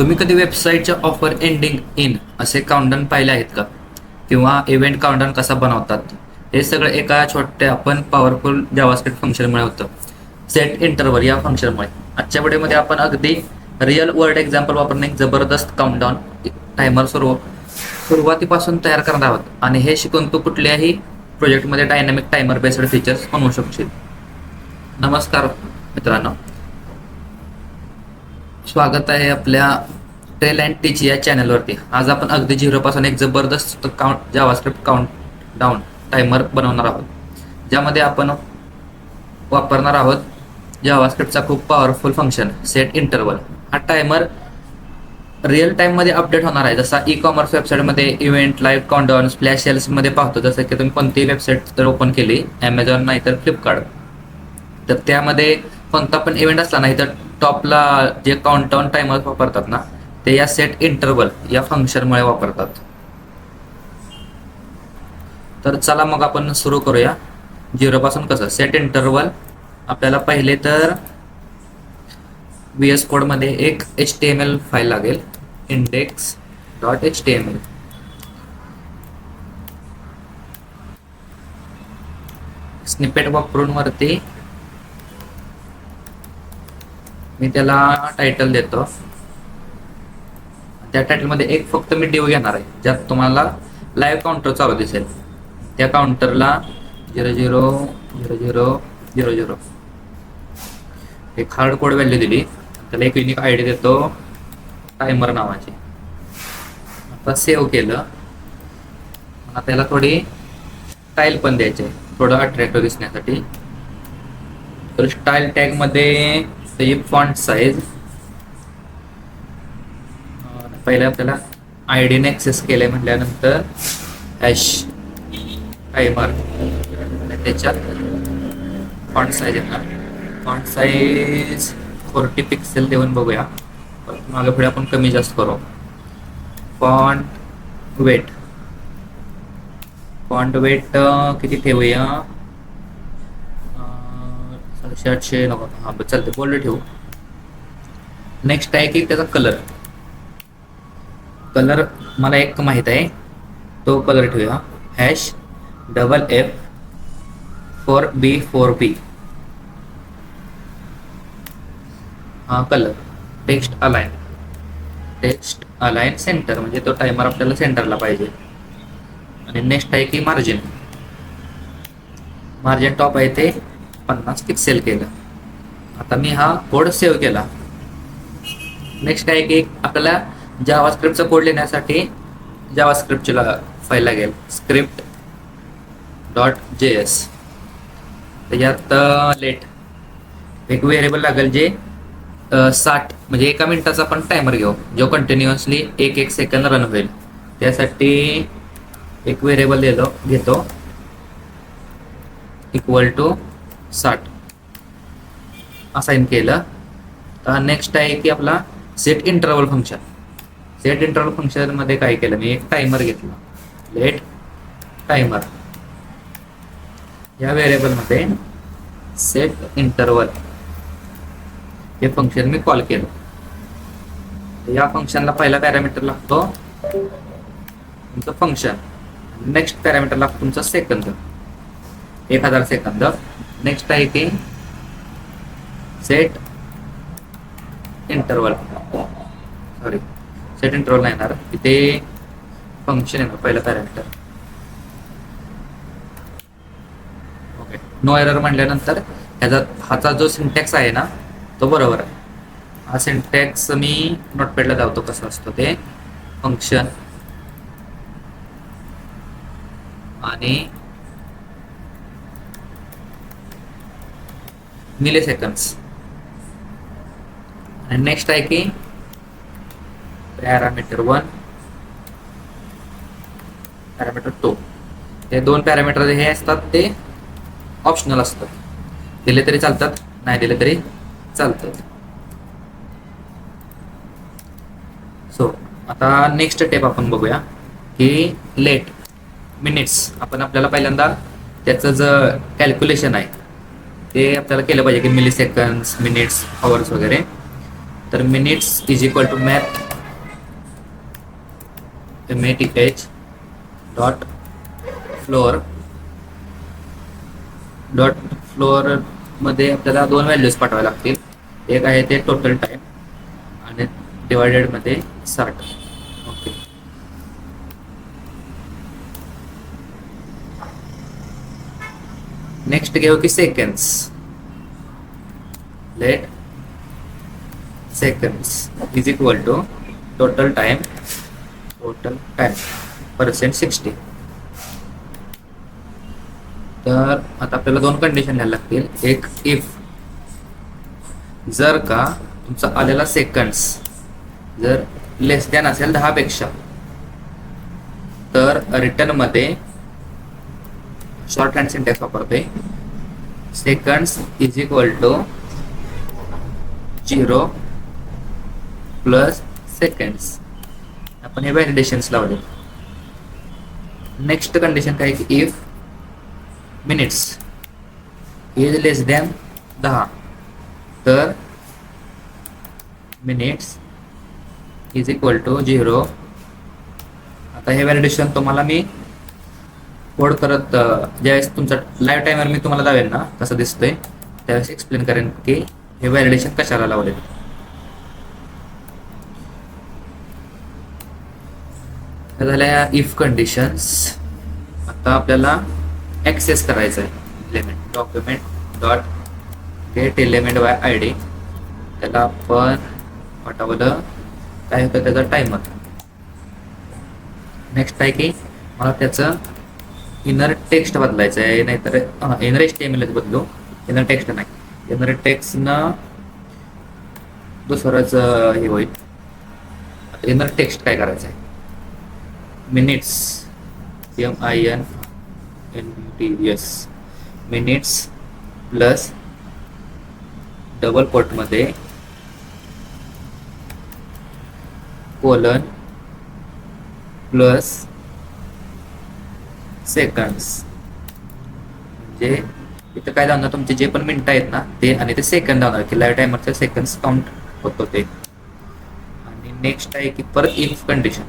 तुम्ही कधी वेबसाईटच्या ऑफर एंडिंग इन असे काउंटन पाहिले आहेत का? किंवा इव्हेंट काउंटन कसा बनवतात? हे सगळं एका छोट्या पण पॉवरफुल जावास्क्रिप्ट फंक्शनमुळे होतं. सेट इंटरवल या फंक्शनमुळे आजच्या व्हिडिओमध्ये आपण अगदी रिअल वर्ल्ड एक्झाम्पल वापरून एक जबरदस्त काउंटडाऊन टायमर सुरू सुरुवातीपासून तयार करणार आहोत. आणि हे शिकून तू कुठल्याही प्रोजेक्टमध्ये डायनॅमिक टायमर बेस्ड फीचर्स बनवू शकशील. नमस्कार मित्रांनो. स्वागत आहे आपल्या टेल अँड टीच या चॅनलवरती आज आपण अगदी झिरोपासून एक जबरदस्त count JavaScript count down timer बनवणार आहोत. ज्यामध्ये आपण वापरणार आहोत जावास्क्रिप्टचा खूप पॉवरफुल फंक्शन सेट इंटरवल हा टायमर रिअल टाईममध्ये अपडेट होणार आहे. जसा ई कॉमर्स वेबसाईटमध्ये इव्हेंट लाईव्ह काउंटडाऊन स्प्लॅश सेल्समध्ये पाहतो जसं की तुम्ही कोणतीही वेबसाईट जर ओपन केली ॲमेझॉन नाही तर फ्लिपकार्ट तर त्यामध्ये कोणता पण इव्हेंट असला नाही तर टॉपला जे काउंटाऊन टायमर वापरतात ना ते या सेट इंटरवल या फंक्शनमुळे वापरतात. तर चला मग आपण सुरू करूया. झिरोपासून कसं? सेट इंटरवल आपल्याला पहिले तर व्ही एस कोडमध्ये एक H T M L file लागेल. Index dot H T M L snippet वापरून वरती मी त्याला टायटल देतो. त्या टायटलमध्ये एक फक्त मी डिव घेणार आहे. ज्यात तुम्हाला लाईव्ह काउंटर चालू दिसेल. त्या काउंटरला zero zero zero zero zero zero एक हार्ड कोड व्हॅल्यू दिली. त्याला एक युनिक आय डी देतो. टायमर नावाची. आता सेव्ह केलं. आता त्याला थोडी स्टाईल पण द्यायची आहे. थोडं अट्रॅक्टिव्ह दिसण्यासाठी. तर स्टाईल टॅगमध्ये त्याची फॉन्ट साईज पहिले आपल्याला आय डीने ॲक्सेस केलंय म्हटल्यानंतर हॅश टायमर त्याच्यात फॉन्ट साईज येणार. फॉन्ट साईज फोर्टी पिक्सेल देऊन बघूया. मागे पुढे आपण कमी जास्त करू. फॉन्ट वेट फॉन्ट वेट किती ठेवूया? सातशे आठशे नको हां बरं चालते बोल्ड ठेवू. नेक्स्ट आहे की त्याचा कलर कलर मला एक माहीत आहे. तो कलर ठेवूया. Hash double F four B four B हा colour text align text align centre म्हणजे तो टायमर आपल्याला सेंटरला पाहिजे. आणि नेक्स्ट आहे की मार्जिन मार्जिन टॉप आहे ते पन्नास पिक्सेल केलं. आता मी हा कोड सेव्ह केला. नेक्स्ट काय की आपल्याला जावा स्क्रिप्टचा कोड लिहिण्यासाठी जावास्क्रिप्टला फाईल लागेल. स्क्रिप्ट डॉट जे एस त्याच्यात लेट एक व्हेरिएबल लागेल जे साठ म्हणजे एका मिनिटाचा आपण टायमर घेऊ जो कंटिन्युअसली एक एक सेकंद रन होईल. त्यासाठी एक व्हेरिएबल दिलो घेतो. इक्वल टू साठ. असाइन केलं. तर नेक्स्ट आहे की आपला set interval function set interval फंक्शनमध्ये काय केलं? मी एक टायमर घेतला. लेट टायमर या व्हेरिएबलमध्ये सेट इंटरवल हे फंक्शन मी कॉल. केलं या फंक्शनला पहिला पॅरामीटर लागतो तुमचं फंक्शन नेक्स्ट पॅरामीटर लागतो तुमचा सेकंद एक हजार सेकंद नेक्स्ट आहे set interval sorry set interval येणार. तिथे फंक्शन येणार पहिलं पॅरामीटर ओके नो एरर म्हटल्यानंतर ह्याचा हाचा जो सिंटॅक्स आहे ना तो बरोबर आहे. हा सिंटॅक्स मी नोटपॅडला लावतो कसं असतो ते? फंक्शन आणि मिली सेकंड्स आणि नेक्स्ट आहे की पॅरामीटर वन पॅरामीटर टू हे दोन पॅरामीटर हे असतात ते ऑप्शनल असतात. दिले तरी चालतात नाही दिले तरी चालतात. सो आता नेक्स्ट स्टेप आपण बघूया की लेट मिनिट्स आपण आपल्याला पहिल्यांदा त्याचं जे कॅल्क्युलेशन आहे ते आपल्याला केलं पाहिजे की मिली सेकंड मिनिट्स अवर्स वगैरे. तर minutes is equal to math M A T H dot floor dot फ्लोअरमध्ये आपल्याला दोन व्हॅल्यूज पाठवाव्या लागतील. एक आहे ते टोटल टाईम आणि डिवायडेडमध्ये साठ. नेक्स्ट घेऊ की seconds let seconds is equal to total time total time percent sixty तर आता आपल्याला दोन कंडिशन घ्यायला लागतील. एक इफ जर का तुमचा आलेला सेकंड्स जर लेस दॅन असेल दहापेक्षा तर रिटर्नमध्ये शॉर्ट हँड सिंटेक्स वापरतोय seconds is equal to zero plus seconds आपण हे व्हॅलिडेशन्स लावले. नेक्स्ट कंडिशन काय की if minutes is less than दहा. तर minutes is equal to zero आता हे व्हॅलिडेशन तुम्हाला मी कोड करत ज्यावेळेस तुमचा लाईव्ह टायमर मी तुम्हाला लावेल ना कसं दिसतंय. त्यावेळेस एक्सप्लेन करेन की हे व्हॅलिडेशन कशाला लावले झाल्या इफ कंडिशन्स आता आपल्याला ऍक्सेस करायचं आहे element document dot get element by I D त्याला आपण पाठवलं. काय होतं त्याचा टायमर नेक्स्ट आहे की मला त्याचं इनर टेक्स्ट बदलायचं आहे नाहीतर inner H T M L बदलू. इनर टेक्स्ट नाही. इनर टेक्स्टनं दुसरंच हे होईल. इनर टेक्स्ट काय करायचं आहे? Minutes M I N N T S minutes plus double कोटमध्ये colon plus seconds म्हणजे इथं काय जाणार तुमचे जे पण मिनिटं आहेत ना ते आणि ते सेकंद लावणार की लाईव्ह टायमरचे सेकंड्स काउंट होतो ते. आणि नेक्स्ट आहे की परत इफ कंडिशन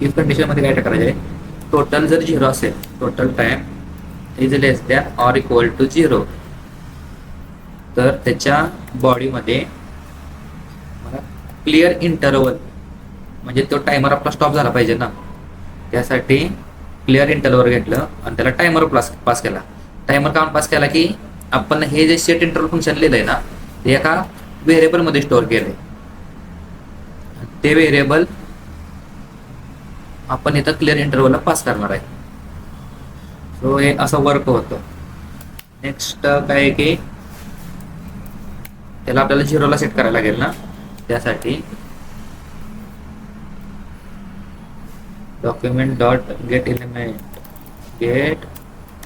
इफ कंडिशनमध्ये काय करायचं आहे टोटल जर झिरो असेल total time is less than or equal to zero तर त्याच्या बॉडीमध्ये मला क्लिअर इंटरवल म्हणजे तो टायमर आपला स्टॉप झाला पाहिजे ना. त्यासाठी क्लिअर इंटरवल घेतलं आणि त्याला टायमर पास पास केला. टायमर काउंट पास केला की आपण हे जे सेट इंटरवल फंक्शन आहे ना ते एका व्हेरिएबलमध्ये स्टोअर केलं ते व्हेरिएबल आपण इथं क्लिअर इंटरवलला पास करणार आहे. सो हे असं वर्क होतं. नेक्स्ट काय आहे की त्याला आपल्याला झिरोला सेट करायला लागेल ना त्यासाठी document dot get element get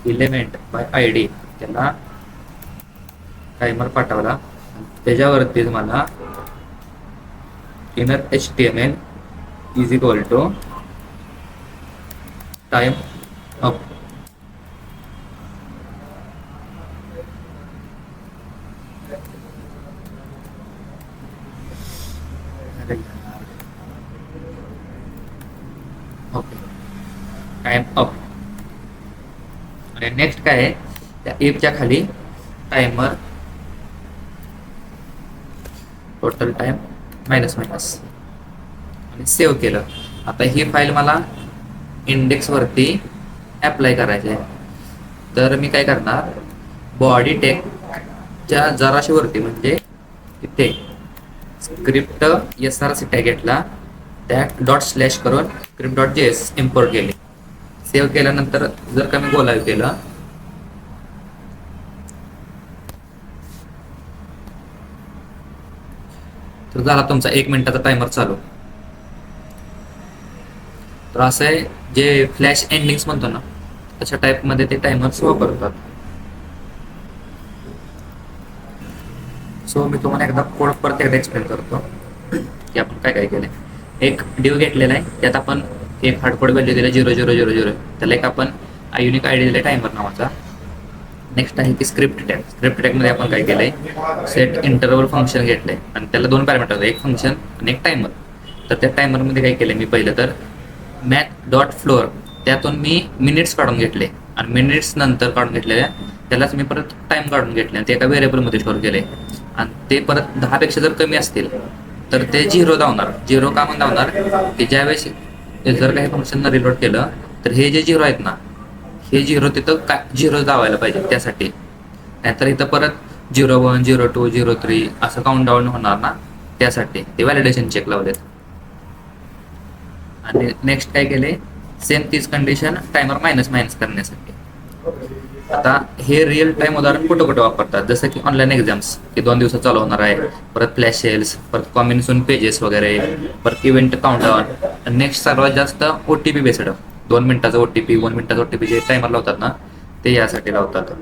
element by I D त्याला टायमर पाठवला. त्याच्यावरतीच मला inner H T M L is equal to time up okay. Time up आणि नेक्स्ट काय आहे? त्या एपच्या खाली timer total time minus minus आणि सेव्ह केलं. आता ही फाईल मला इंडेक्सवरती ॲप्लाय करायची आहे. तर मी काय करणार? बॉडी टेकच्या जराशी वरती म्हणजे इथे script S R C tag घेतला. त्या डॉट स्लॅश करून script dot J S import केले. सेव्ह केल्यानंतर जर का मी गोलाव केलं तर झाला तुमचा एक मिनिटाचा टायमर चालू. तर असं आहे जे फ्लॅश एंडिंग्स म्हणतो ना अशा टाईपमध्ये ते टायमर्स वापरतात. सो मी तुम्हाला एकदा कोड परत एकदा एक्सप्लेन करतो की आपण काय काय केलंय. एक डीव घेतलेला आहे. त्यात आपण एक हार्डकोड व्हॅल्यू दिला झिरो झिरो झिरो झिरो त्याला एक आपण युनिक आय डी दिला टायमर नावाचा. नेक्स्ट आहे की स्क्रिप्ट टॅग स्क्रिप्ट टॅगमध्ये आपण काय केलंय? सेट इंटरवल फंक्शन घेतलंय. आणि त्याला दोन पॅरामीटर एक फंक्शन आणि एक टायमर तर त्या टायमरमध्ये काय केलं मी पहिलं तर मॅथ डॉट फ्लोअर त्यातून मी मिनिट्स काढून घेतले. आणि मिनिट्स नंतर काढून घेतलेल्या त्यालाच मी परत टाइम काढून घेतले. आणि ते एका व्हेरिएबलमध्ये स्टोअर केले आणि ते परत दहापेक्षा जर कमी असतील तर ते झिरो धावणार. झिरो का म्हणून धावणार? की ज्यावेळेस जर काही फंक्शन रिलोड केलं तर हे जे झिरो आहेत ना हे झिरो तिथं काय झिरो दावायला पाहिजे त्यासाठी. नाहीतर इथं परत zero one zero two zero three असं काउंट डाऊन होणार ना त्यासाठी. ते व्हॅलिडेशन चेक लावलेत. आणि नेक्स्ट काय केले? सेम तीच कंडिशन टायमर मायनस मायनस करण्यासाठी. आता हे रिअल टाइम उदाहरण कुठं कुठं वापरतात? जसं की ऑनलाईन एक्झाम्स की दोन दिवसात चालू होणार आहे. परत फ्लॅश सेल्स परत कॉम्बिनेशन पेजेस वगैरे परत इव्हेंट काउंटडाऊन नेक्स्ट सर्वात जास्त ओ टी पी बेस्ड दोन मिनिटाचा ओ टी पी वन मिनिटाचा ओ टी पी जे टायमर लावतात ना ते यासाठी लावतात.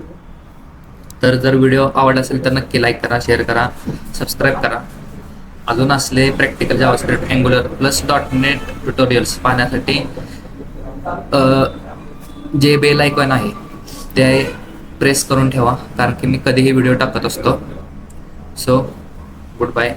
तर जर व्हिडिओ आवडला असेल तर नक्की लाईक करा शेअर करा सबस्क्राईब करा. अजून असले practical JavaScript Angular plus dot net tutorials पाहण्यासाठी जे बेल आयकॉन आहे ते प्रेस करून ठेवा कारण की मी कधीही व्हिडिओ टाकत असतो. So good bye